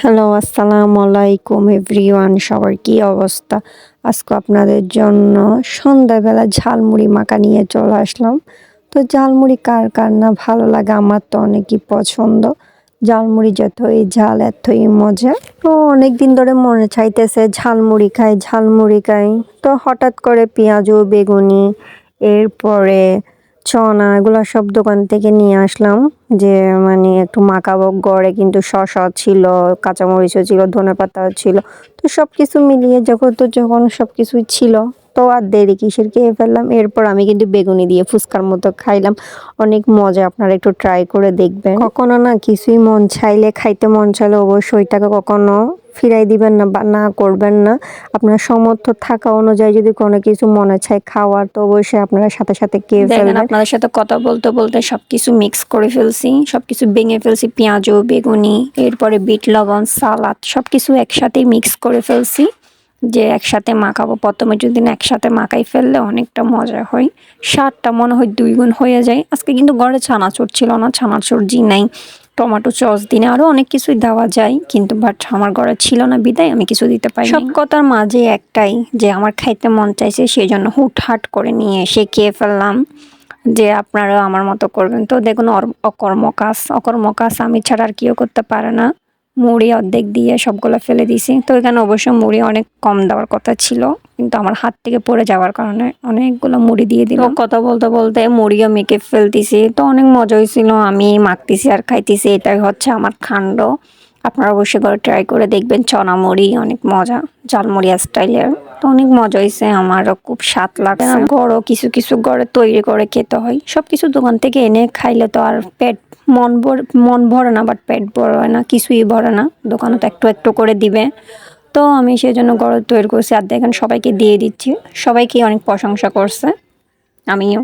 Hello আসসালামু আলাইকুম everyone সবার কি অবস্থা? আজকে আপনাদের জন্য সন্ধ্যাবেলা ঝালমুড়ি মাখা নিয়ে চলে আসলাম। তো ঝালমুড়ি কার কার না ভালো লাগে? আমার তো অনেকই পছন্দ। ঝালমুড়ি যতই ঝাল, এতই মজা। তো অনেক দিন ধরে মনে চাইতেছে ঝালমুড়ি খাই ঝালমুড়ি খাই। তো হঠাৎ করে পেঁয়াজু, বেগুনি, এরপরে চনা এগুলো সব দোকান থেকে নিয়ে আসলাম। যে মানে একটু মাখাবো, গড়ে কিন্তু শশা ছিল, কাঁচামরিচও ছিল ধনে পাতাও ছিল। তো সব কিছু মিলিয়ে যখন, তো যখন সব কিছুই ছিল তো আর দেরি কিসের খেয়ে ফেললাম? এরপর আমি কিন্তু বেগুনি দিয়ে ফুচকার মতো খাইলাম। অনেক মজা আপনারা একটু ট্রাই করে দেখবেন। কখনো না কিছুই মন চাইলে খাইতে মন চাইলে অবশ্যই ওইটাকে কখনো ফিরাই দিবেন না বা না করবেন না। আপনার সমর্থ থাকা অনুযায়ী যদি কোনো কিছু মনে চায় খাওয়ার তো অবশ্যই আপনারা সাথে সাথে খেয়ে দেখেন ফেলবেন। আপনাদের সাথে কথা বলতে বলতে সবকিছু মিক্স করে ফেলছি। সবকিছু ভেঙে ফেলছি পেঁয়াজও বেগুনি এরপরে বিট লবণ সালাদ সবকিছু একসাথে মিক্স করে ফেলছি। যে একসাথে মাখাবো প্রথমে যদি একসাথে মাখাই ফেললে অনেকটা মজা হয়। স্বাদটা মনে হয় দুই গুণ হয়ে যায়। আজকে কিন্তু ঘরে ছানাচুর ছিল না ছানাচুর জি নাই। টমেটো সস দিনে আরও অনেক কিছুই দেওয়া যায়, কিন্তু বাট আমার ঘরে ছিল না বিদায়, আমি কিছু দিতে পারি সব কথার মাঝে একটাই যে আমার খাইতে মন চাইছে সেই জন্য হুটহাট করে নিয়ে এসে খেয়ে ফেললাম। যে আপনারা আমার মতো করবেন। তো দেখুন, অর- অকর্ম কাজ অকর্ম কাজ আমি ছাড়া আর কেউ করতে পারে না। মুড়ি অর্ধেক দিয়ে সবগুলো ফেলে দিছি তো এখানে অবশ্য মুড়ি অনেক কম দেওয়ার কথা ছিল কিন্তু আমার হাত থেকে পড়ে যাওয়ার কারণে অনেকগুলো মুড়ি দিয়ে দিল কথা বলতে বলতে মুড়িও মেখে ফেলতেছি। তো অনেক মজা হয়েছিল আমি মাখতেছি আর খাইতেছি এটাই হচ্ছে আমার খান্ড আপনারা অবশ্যই করে ট্রাই করে দেখবেন। চনা মুড়ি অনেক মজা ঝালমুড়িয়া স্টাইলের তো অনেক মজা হয়েছে আমারও খুব স্বাদ লাগে গড়ও কিছু কিছু গড়ে তৈরি করে খেতে হয়। সব কিছু দোকান থেকে এনে খাইলে তো আর পেট মন ভর মন ভরে না বাট পেট ভরে না কিছুই ভরে না। দোকানে তো একটু একটু করে দিবে। তো আমি সেই জন্য গড় তৈরি করছি। আর দেখেন সবাইকে দিয়ে দিচ্ছি। সবাইকে অনেক প্রশংসা করছে। আমিও।